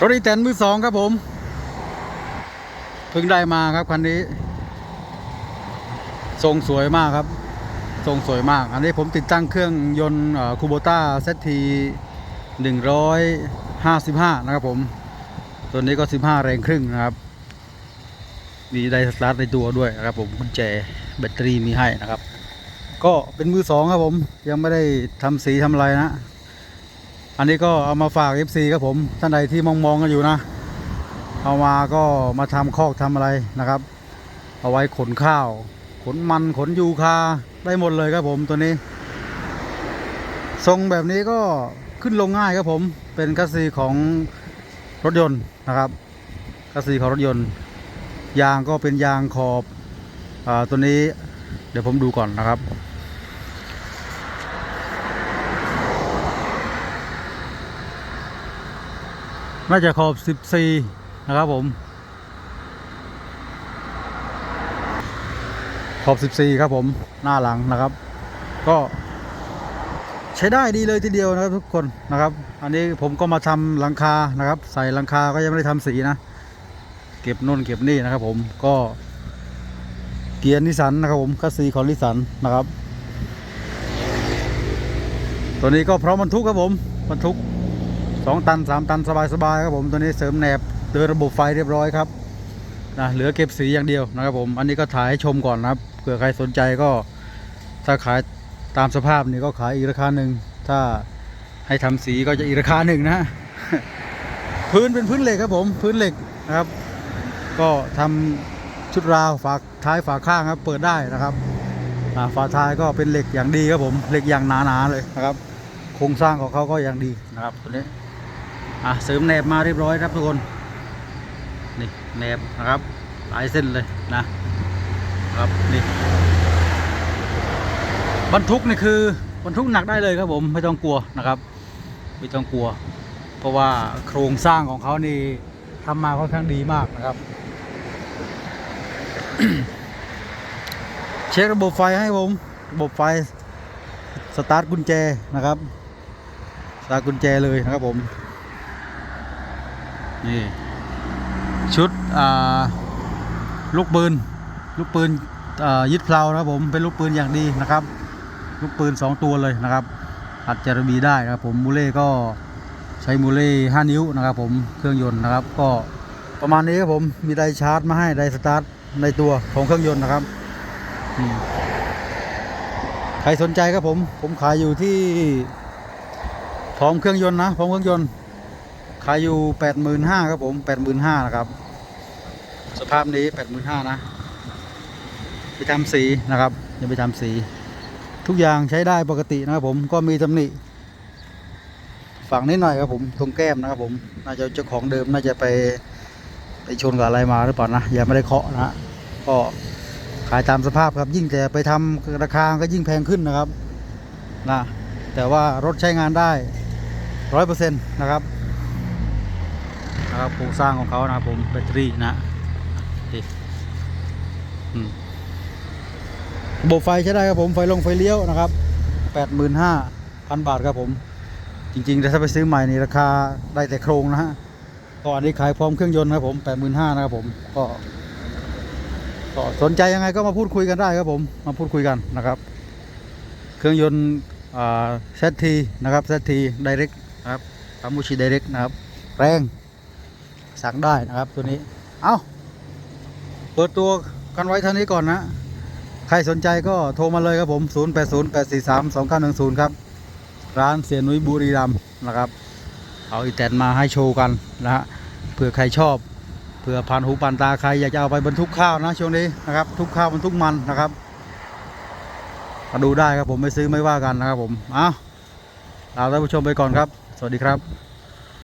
รถอีแตนมือสองครับผมเพิ่งได้มาครับคันนี้ ทรงสวยมากครับ ทรงสวยมาก อันนี้ผมติดตั้งเครื่องยนต์คูโบต้าเซตทีหนึ่งร้อยห้าสิบห้านะครับผม ตัวนี้ก็สิบห้าแรงครึ่งนะครับ มีไดสตาร์ทในตัวด้วยนะครับผมกุญแจแบตเตอรี่มีให้นะครับ ก็เป็นมือสองครับผมยังไม่ได้ทำสีทำอะไรนะ อันนี้ก็เอามาฝาก FC ครับผมท่านใดที่มองมองๆกันอยู่นะ เอามาก็มาทำคอกทำอะไรนะครับ เอาไว้ขนข้าว ขนมันขนยูคาได้หมดเลยครับผมตัวนี้ ทรงแบบนี้ก็ขึ้นลงง่ายครับผมเป็นคัสซีของรถยนต์นะครับคัสซีของรถยนต์ ยางก็เป็นยางขอบอาตัวนี้เดี๋ยวผมดูก่อนนะครับ น่าจะขอบ 14 นะครับผม ขอบ 14 ครับผม หน้าหลังนะครับ ก็ใช้ได้ดีเลยทีเดียวนะครับทุกคนนะครับ อันนี้ผมก็มาทำหลังคานะครับ ใส่หลังคาก็ยังไม่ได้ทำสีนะ เก็บน่นเก็บนี่นะครับ ผมก็ เกียร์นิสันนะครับ ผมคัสซีของนิสันนะครับ ตัวนี้ก็พร้อมบรรทุกครับผมบรรทุก สองตันสามตันสบายๆครับผมตัวนี้เสริมแหนบเดินระบบไฟเรียบร้อยครับนะเหลือเก็บสีอย่างเดียวนะครับผม อันนี้ก็ถ่ายให้ชมก่อนนะครับเผื่อใครสนใจก็ถ้าขายตามสภาพนี่ก็ขายอีกราคาหนึ่งถ้าให้ทำสีก็จะอีกราคาหนึ่งนะพื้นเป็นพื้นเหล็กครับผมพื้นเหล็กนะครับ ก็ทำชุดราวฝาท้ายฝาข้างครับ เปิดได้นะครับฝาท้ายก็เป็นเหล็กอย่างดีครับผมเหล็กอย่างหนาๆเลยนะครับ โครงสร้างของเขาก็อย่างดีนะครับตัวนี้ อะเสริมแหนบมาเรียบร้อยครับทุกคนนี่แหนบนะครับหลายเส้นเลยนะครับนี่บรรทุกนี่คือบรรทุกหนักได้เลยครับผมไม่ต้องกลัวนะครับไม่ต้องกลัว เพราะว่าโครงสร้างของเขานี่ทำมาค่อนข้างดีมากนะครับ เช็คระบบไฟให้ผมระบบไฟสตาร์ทกุญแจนะครับสตาร์ทกุญแจเลยนะครับผม นี่ชุดลูกปืนลูกปืนยึดเพลานะครับผมเป็นลูกปืนอย่างดีนะครับ ลูกปืน 2 ตัวเลยนะครับ อัดจารบีได้นะครับผมมูเล่ก็ใช้มูเล่5นิ้วนะครับผมเครื่องยนต์นะครับ ก็ประมาณนี้ครับผมมีไดชาร์จมาให้ไดสตาร์ทในตัวของเครื่องยนต์นะครับใครสนใจครับผม ผมขายอยู่ที่พร้อมเครื่องยนต์นะพร้อมเครื่องยนต์ ขายอยู่แปดหมื่นห้าครับผมแปดหมื่นห้านะครับ สภาพนี้แปดหมื่นห้านะ ไปทำสีนะครับยังไปทำสี ทุกอย่างใช้ได้ปกตินะครับผมก็มีตำหนิฝั่งนิดหน่อยครับผมตรงแก้มนะครับผมน่าจะเจ้าของเดิมน่าจะไปไปชนกับอะไรมาหรือเปล่านะยังไม่ได้เคาะนะก็ขายตามสภาพครับ ยิ่งแต่ไปทำราคาก็ยิ่งแพงขึ้นนะครับนะแต่ว่ารถใช้งานได้ร้อยเปอร์เซ็นต์นะครับ นะครับโครงสร้างของเขานะครับผมแบตเตอรี่นะนี่อืมระบบไฟใช้ได้ครับผมไฟลงไฟเลี้ยวนะครับแปดหมื่นห้าพันบาทครับผม จริงๆถ้าไปซื้อใหม่นี่ราคาได้แต่โครงนะฮะก็อันนี้ขายพร้อมเครื่องยนต์นะครับผมแปดหมื่นห้านะครับผมก็ก็สนใจยังไงก็มาพูดคุยกันได้ครับผมมาพูดคุยกันนะครับ เครื่องยนต์เซตทีนะครับเซตทีไดเรกนะครับทามูชิไดเรกนะครับ แรง สั่งได้นะครับตัวนี้ เอาเปิดตัวกันไว้เท่านี้ก่อนนะ ใครสนใจก็โทรมาเลยครับผม 0 8 0 8 4 3 2 9 1 0 ครับ ร้านเสียนุ้ยบุรีรัมย์นะครับ เอาอีแตนมาให้โชว์กันนะฮะ เผื่อใครชอบ เผื่อผ่านหูผ่านตาใครอยากจะเอาไปบรรทุกข้าวนะช่วงนี้นะครับ ทุกข้าวบรรทุกมันนะครับมาดูได้ครับผมไม่ซื้อไม่ว่ากันนะครับผม เอาลาท่านผู้ชมไปก่อนครับ สวัสดีครับ